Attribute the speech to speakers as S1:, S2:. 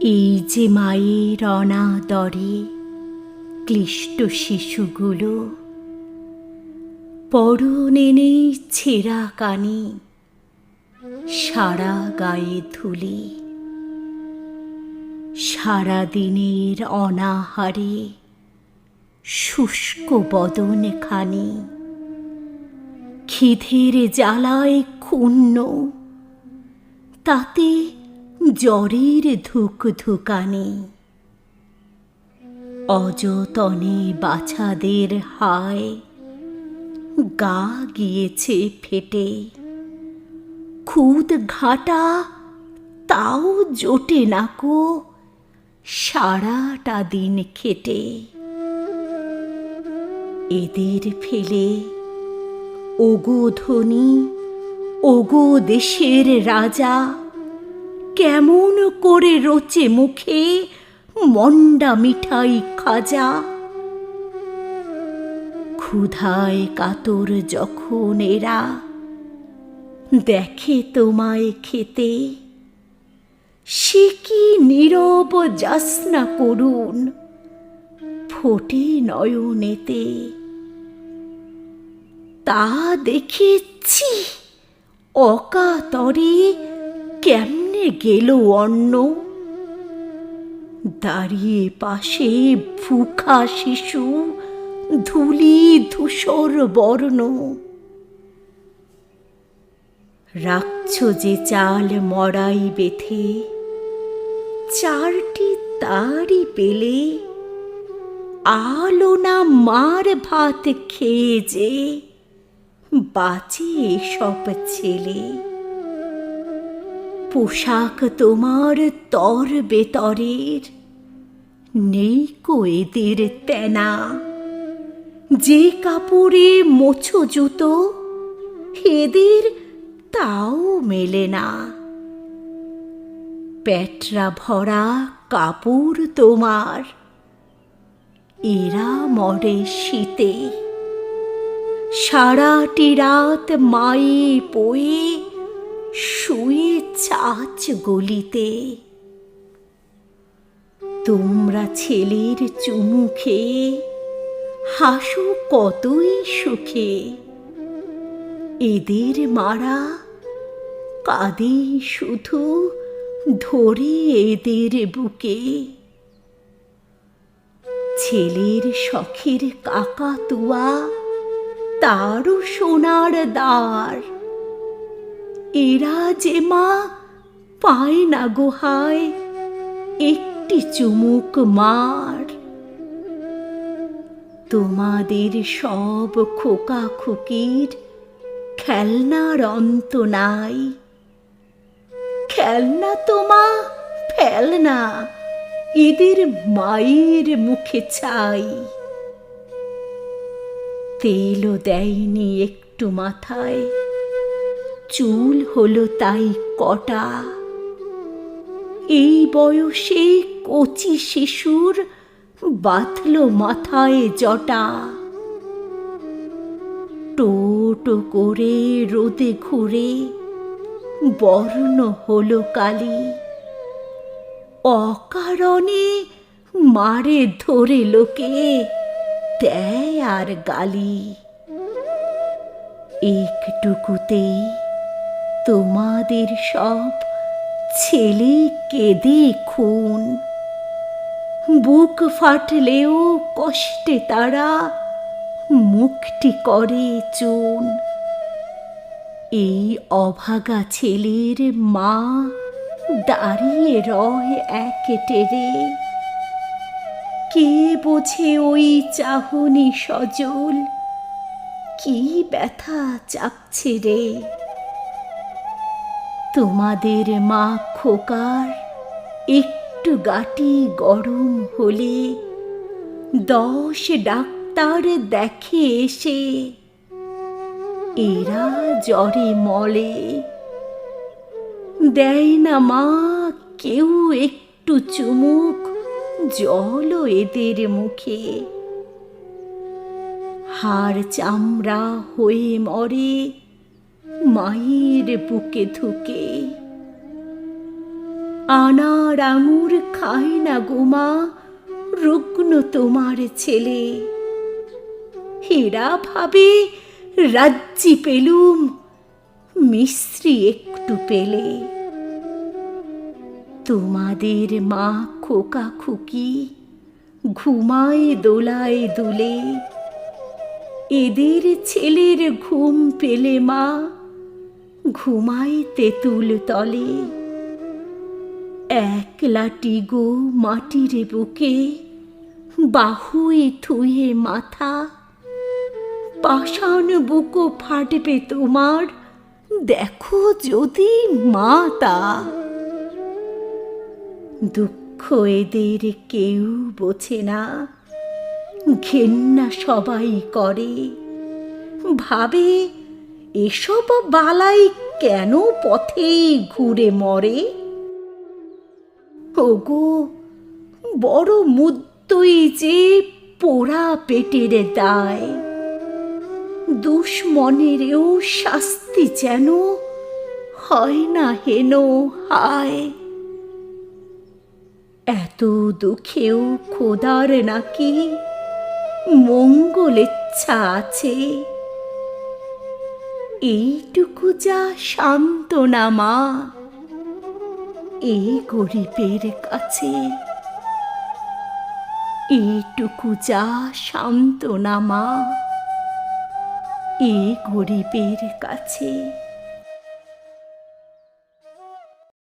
S1: এই যে মায়ের অনাদরে ক্লিষ্ট শিশুগুলো, পরনে নেই ছেঁড়া কানে, সারা গায়ে ধুলি সারা দিনের অনাহারে শুষ্ক বদন খানি খিদের জ্বালায় ক্ষুণ্ণ, তাতে জ্বরের ধুক ধুকানি। অযতনে বাছাদের হায়, গা গিয়েছে ফেটে। খুদ ঘাটা তাও জোটে না কো, সারাটা দিন খেটে। এদের ফেলে ওগো ধনী, ওগো দেশের রাজা কেমন করে রোচে মুখে মন্ডা মিঠাই খাজা। ক্ষুধায় কাতর যখন এরা দেখে তোমায় খেতে, সে কি নীরব যাসনা করুন ফোটে নয়নেতে। তা দেখেছি অকাতরে কেমনে গেল অন্ন দাঁড়িয়ে পাশে ভুখা শিশু, ধুলি ধূসর বর্ণ। রাখছ যে চাল মড়াই বেথে চারটি তারি পেলে, আলো না মার ভাত খেয়ে যে বাঁচে সব ছেলে। পোশাক তোমার তর বেতরের। নেই কোয়েদের তেনা। যে কাপড়ে মোছো জুতো, এদের তাও মেলে না। পেটরা ভরা কাপড় তোমার, এরা মরে শীতে। সারাটি রাত মায়ে পোয়ে শুয়ে চাচ গলিতে। তোমরা ছেলের চুমু খেয়ে হাসো কতই সুখে। এদের মারা কাঁদে শুধু ধরে এদের বুকে। ছেলের শখের কাকা তুয়া তারও সোনার দ্বার। এরা যে মা পায় না গোহায় একটি চুমুক মার। তোমাদের সব খোকা খুকির খেলনার অন্ত নাই। খেলনা তোমা ফেলনা, এদের মায়ের মুখে চাই তেলও দেয়নি একটু মাথায়, চুল হলো তাই কটা। এই বয়সে কচি শিশুর বাঁধল মাথায় জটা। টোটো করে রোদে ঘুরে বর্ণ হলো কালি। অকারণে মারে ধরে লোকে দেয় আর গালি। একটুকুতেই তোমাদের সব ছেলে কেঁদে খুন। বুক ফাটলেও কষ্টে তারা মুখটি করে চুন। এই অভাগা ছেলের মা দাঁড়িয়ে রয় এক টেরে কে বোঝে ওই চাহনি সজল? কি ব্যথা চাপছে রে? তোমাদের মা খোকার একটু গাটি গরম হলে দশ ডাক্তার দেখে এসে এরা জ্বরে মলে। দেয় না মা, কেউ একটু চুমুক, জলও এদের মুখে। হাড় চামড়া হয়ে মরে মায়ের বুকে ধুকে আনার আঙুর খায় না গোমা রুগ্ন তোমার ছেলে। হেরা ভাবে রাজ্যি পেলুম, মিশ্রি একটু পেলে। তোমাদের মা খোকা খুকি ঘুমায় দোলায় দুলে। এদের ছেলের ঘুম পেলে মা ঘুমায় তেঁতুল তলে। একলা গো মাটির বুকে, বাহুই থুয়ে মাথা। পাষাণ বুকো ফাটবে তোমার, দেখো যদি মাতা। দুঃখ এদের কেউ বোঝে না, ঘেন্না সবাই করে। ভাবে এসব বালাই কেন পথেই ঘুরে মরে? ওগো, বড় মুদ্দই যে পোড়া পেটের দায়। দুশ্মনেরও শাস্তি যেন হয় না হেন হায়। এত দুঃখেও খোদার নাকি মঙ্গল ইচ্ছা আছে। এইটুকু যা সান্ত্বনা মা। এই গরিবের কাছে এইটুকু যা সান্ত্বনা মা। এই গরিবের কাছে